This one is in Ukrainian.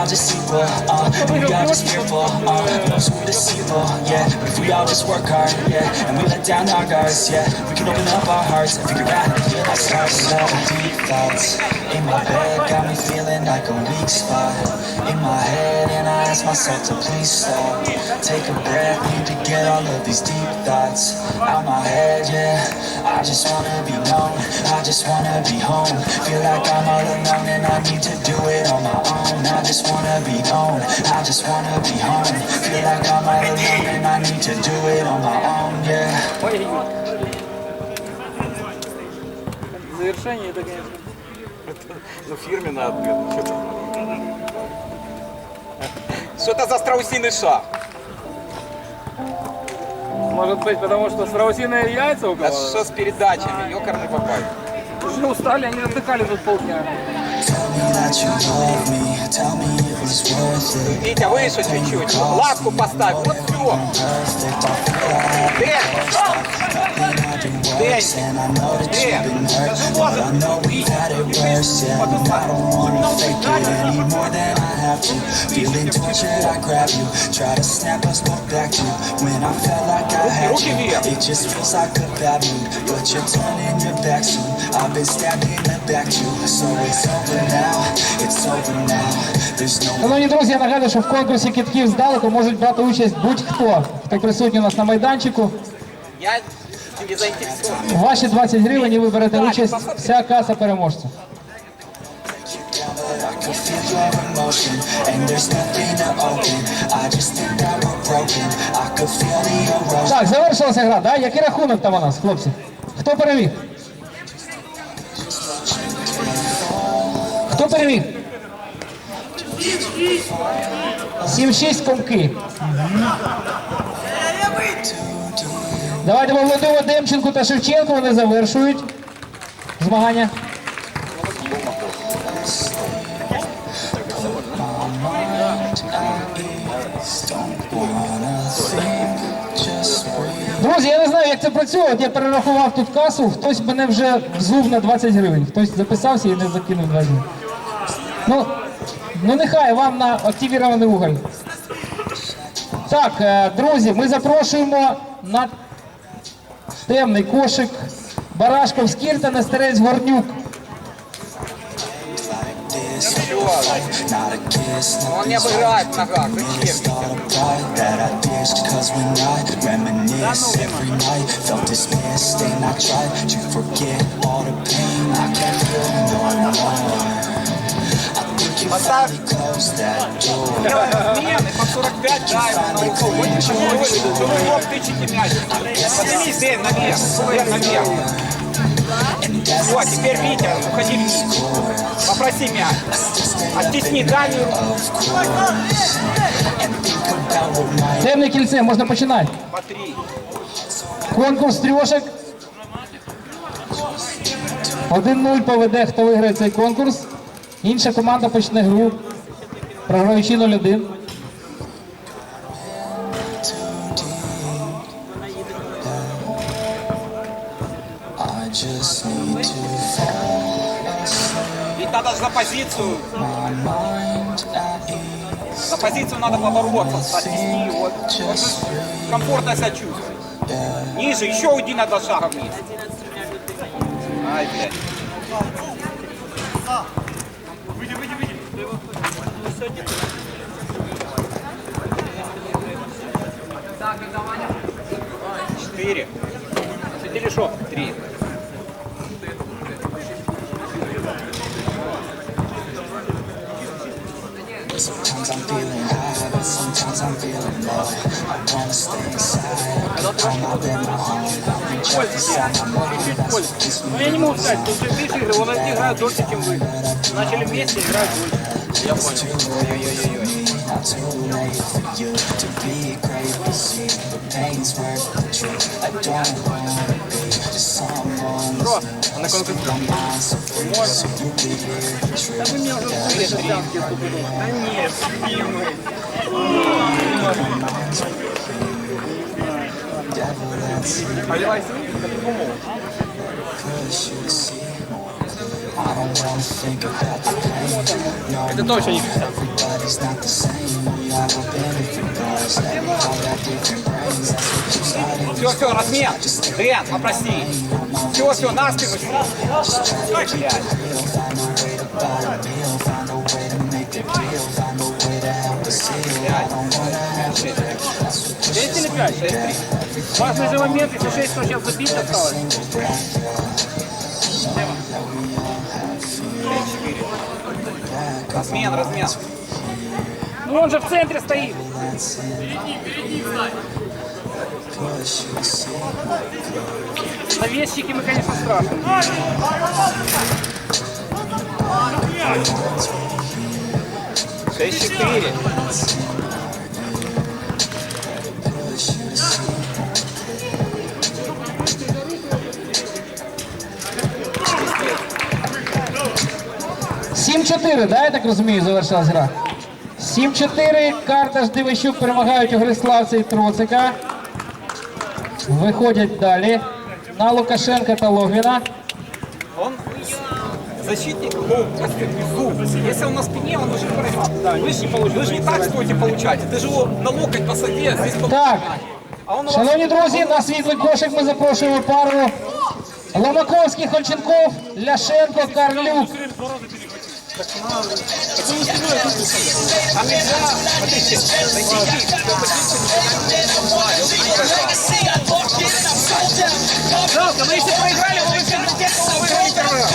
all just evil, uh, and we all just fearful, uh, knows who deceitful, yeah. But if we all just work hard, yeah, and we let down our guards, yeah, we can open up our hearts and figure out how to ourselves. Deep thoughts in my bed feeling like a weak spot in my head, and I ask myself to please stop. Take a breath, need to get all of these deep thoughts out my head, yeah. I just wanna be known, I just wanna be home. Feel like I'm all alone and I need to do it on my own. I just wanna be known, I just wanna be home. Feel like I'm all alone and I need to do it on my own, yeah. Завершение это, конечно. Ну, фирменный ответ. Что это за страусиный шаг? Может быть, потому что страусиные яйца у Да кого? что с передачами? Ёкарный бабай. Уже устали, они отдыхали тут полдня. Tell me that you love me, tell me it was worth it. Витя, выше чуть-чуть. Лапку поставь. Вот все. Perfect, and I know that you've been hurt, but I know we've had it worse, yeah. And I don't wanna fake it any more than I have to. Feeling tortured, I grab you, try to snap us both back to when I felt like I had Руки you. вверх. It just feels like a bad mood, but you're turning your back soon. I've been stabbed in the back too, so it's over now, it's over now. There's no Шановні друзі, я нагадую, що в конкурсі кітків здалеку можуть брати участь будь-хто, хто присутній у нас на майданчику. Я. Ваші 20 гривень і ви берете участь вся каса переможця. Так, завершилася гра, да? Який рахунок там у нас, хлопці? Хто переміг? Хто переміг? 7-6 комки. Давайте поаплодуємо Демченку та Шевченку, вони завершують змагання. Друзі, я не знаю, як це працює. От я перерахував тут касу, хтось мене вже взув на 20 гривень, хтось записався і не закинув 20 гривень. Ну, ну нехай вам на активірований уголь. Так, е, друзі, ми запрошуємо на темний кошик Барашков Скірта на старець Горнюк. This not a Он не обыграет в ногах. Зачем? start think you finally closed that door. Делаем смены по 45, да, его на углу. Вот почему вы, что вы в лоб тычете мяч. Поднимись, Дэн, наверх. Дэн, наверх. Все, теперь Витя, уходи вниз. Попроси мяч. Оттесни дальнюю руку. Темне кільце, можна починати. Смотри. Конкурс трьошок. 1-0 поведе, хто виграє цей конкурс. Інша команда почне гру. Програючи 0-1. I just need to fall asleep. Ведь надо за позицию. За позицию надо побороться. Оттесни его. Вот Just комфортно себя чувствуешь. Ниже, еще уйди на два шага вниз. Ай, блядь. Четыре. Четыре шо? Три. Sometimes I'm feeling high, but sometimes I'm feeling low. I wanna stay inside. I'm out there, my home. I've been trapped inside my mind. That's what keeps me Ну я не могу сказать, что эти игры, он играет дольше, чем вы. Начали вместе играть дольше. It's too early for me, too late for you to be crazy. The pain's worth the trip. I don't wanna be someone that's been so you be here the truth. Devil that's Cause you see, I don't wanna think about the Это точно не 50. Все, все, размен. Дэн, попроси. Все, все, на спину. Ой, блядь. Шесть пять? Шесть, три. Важный же момент, если 6, то сейчас забить осталось. Размен, размен. Ну он же в центре стоит. Навесчики мы, конечно, страшны. Шесть, четыре. Сім 4 да, я так розумію, завершилась гра. 7-4, Карташ, Дивищук перемагають у Гриславця і Троцика. Виходять далі на Лукашенка та Логвіна. Он защитник, ну, просто внизу. Если он на спине, он уже прыгает. Вы же, вы же не так стоите получать. Ты же его на локоть посади, а здесь под- Так, А он у вас шановні друзі, на світлий кошик ми запрошуємо пару Ломаковський, Хольченков, Ляшенко, Карлюк. Жалко, мы если проиграли, мы бы все выиграли первый раз.